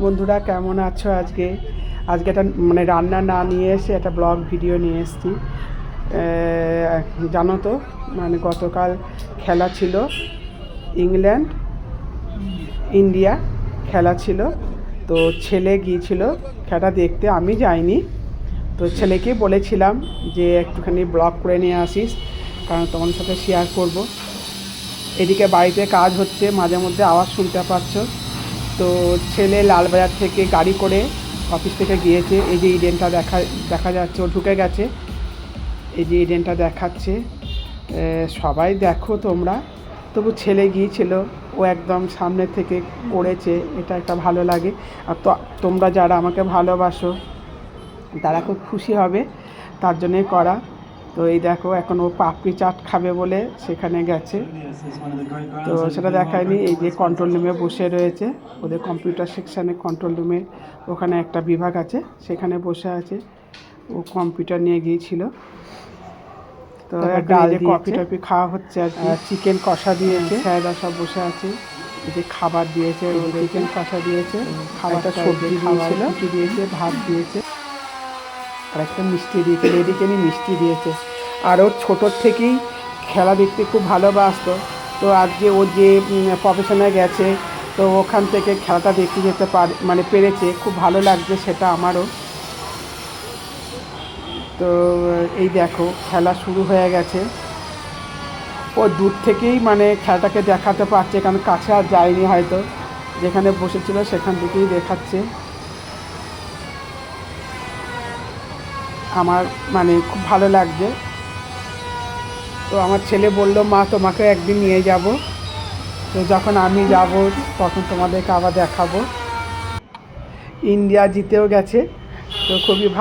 বন্ধুরা, কেমন আছো আজকে? আজকে একটা মানে রান্না না নিয়ে এসে একটা ব্লগ ভিডিও নিয়ে এসেছি। জানো তো মানে গতকাল খেলা ছিল ইংল্যান্ড, ইন্ডিয়া খেলা ছিল। তো ছেলে গিয়েছিল খেলাটা দেখতে, আমি যাইনি। তো ছেলেকে বলেছিলাম যে একটুখানি ব্লগ করে নিয়ে আসিস, কারণ তোমার সাথে শেয়ার করব। এদিকে বাড়িতে কাজ হচ্ছে, মাঝে মধ্যে আওয়াজ শুনতে পাচ্ছ। তো ছেলে লালবাজার থেকে গাড়ি করে অফিস থেকে গিয়েছে। এই যে ইডেনটা দেখা দেখা যাচ্ছে, ও ঢুকে গেছে। এই যে ইডেনটা দেখাচ্ছে। সবাই দেখো তোমরা। তবু ছেলে গিয়েছিল। ও একদম সামনে থেকে পড়েছে এটা একটা ভালো লাগে। আর তো, তোমরা যারা আমাকে ভালোবাসো, তারা খুব খুশি হবে। তার জন্যই করা। তো এই দেখো এখন ও পাপড়ি চাট খাবে বলে সেখানে গেছে। তো সেটা দেখায়নি এই যে কন্ট্রোল রুমে বসে রয়েছে। ওদের কম্পিউটার সেকশানে কন্ট্রোল রুমে ওখানে একটা বিভাগ আছে সেখানে বসে আছে। ও কম্পিউটার নিয়ে গিয়েছিল। তো ডাল কফি টফি খাওয়া হচ্ছে আর চিকেন কষা দিয়েছে। স্যাররা সব বসে আছে। এই যে খাবার দিয়েছে চিকেন কষা দিয়েছে। খাবারটা সবজি রুটি দিয়েছে ভাত দিয়েছে। আর একটা মিষ্টি দিয়েছে লেডিকেনি মিষ্টি দিয়েছে। আর ওর ছোটোর থেকেই খেলা দেখতে খুব ভালোবাসতো। তো আজকে ও যে প্রফেশনে গেছে, তো ওখান থেকে খেলাটা দেখতে যেতে পারে মানে পেরেছে। খুব ভালো লাগছে সেটা আমারও। তো, এই দেখো, খেলা শুরু হয়ে গেছে। ও দূর থেকেই মানে খেলাটাকে দেখাতে পারছে, কারণ কাছে আর যায়নি হয়তো। যেখানে বসেছিল সেখান থেকেই দেখাচ্ছে। আমার মানে খুব ভালো লাগবে তো আমার ছেলে বলল, মা তোমাকে একদিন নিয়ে যাব। তো যখন আমি যাব, তখন তোমাদেরকে আবার দেখাবো। ইন্ডিয়া জিতেও গেছে, তো খুবই ভালো